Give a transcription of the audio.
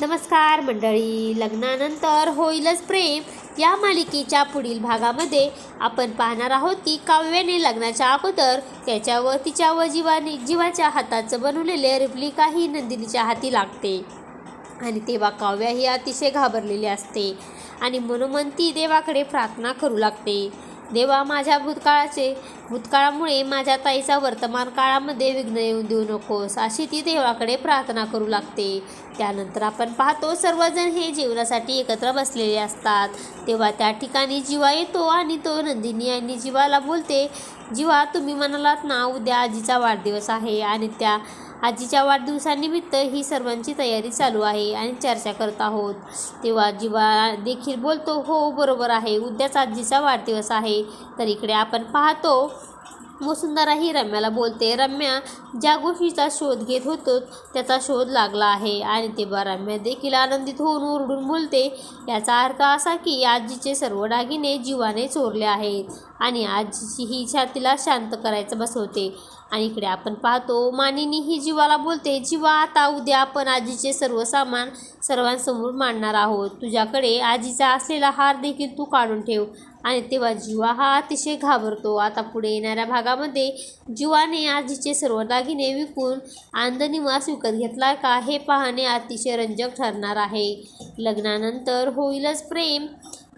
नमस्कार मंडळी लग्नानंतर होईलच प्रेम. या मालिकेच्या पुढील भागामध्ये आपण पाहणार आहोत की काव्याने लग्नाच्या अगोदर त्याच्यावर तिच्या व जीवाने जीवाच्या हाताचं बनवलेले रिप्लिका ही नंदिनीच्या हाती लागते. आणि तेव्हा काव्या ही अतिशय घाबरलेली असते. आणि मनोमन ती देवाकडे प्रार्थना करू लागते. देवा माझ्या भूतकाळाचे भूतकाळामुळे माझ्या ताईचा वर्तमान काळामध्ये विघ्न येऊन देऊ नकोस अशी ती देवाकडे प्रार्थना करू लागते. त्यानंतर आपण पाहतो सर्वजण हे जेवणासाठी एकत्र बसलेले असतात. तेव्हा त्या ठिकाणी जीवा येतो आणि तो नंदिनी यांनी जीवाला बोलते जीवा तुम्ही म्हणालात ना उद्या आजीचा वाढदिवस आहे आणि त्या आजीच्या वाढदिवसानिमित्त ही सर्वांची तयारी चालू आहे आणि चर्चा करत आहोत. तेव्हा जीवा देखील बोलतो हो बरोबर आहे. उद्याच आजीचा वाढदिवस आहे. तर इकडे आपण पाहतो वसुंधरा ही रम्याला बोलते रम्या ज्या गोष्टीचा शोध घेत होतो त्याचा शोध लागला आहे. आणि तेव्हा रम्या देखील आनंदित होऊन ओरडून बोलते याचा अर्थ असा की आजीचे सर्व दागिने जीवाने चोरले आहेत. आणि आजीची ही इच्छा तिला शांत करायचं बसवते. आणि इकडे आपण पाहतो मानिनी ही जीवाला बोलते जीवा आता उद्या आपण आजीचे सर्व सामान सर्वांसमोर मांडणार आहोत. तुझ्याकडे आजीचा असलेला हार देखील तू काढून ठेव. आणि तेव्हा जीवा हा अतिशय घाबरतो. आता पुढे येणाऱ्या भागामध्ये जीवाने आजीचे सर्व दागिने विकून आनंदनिवास विकत घेतला का हे पाहणे अतिशय रंजक ठरणार आहे. लग्नानंतर होईलच प्रेम.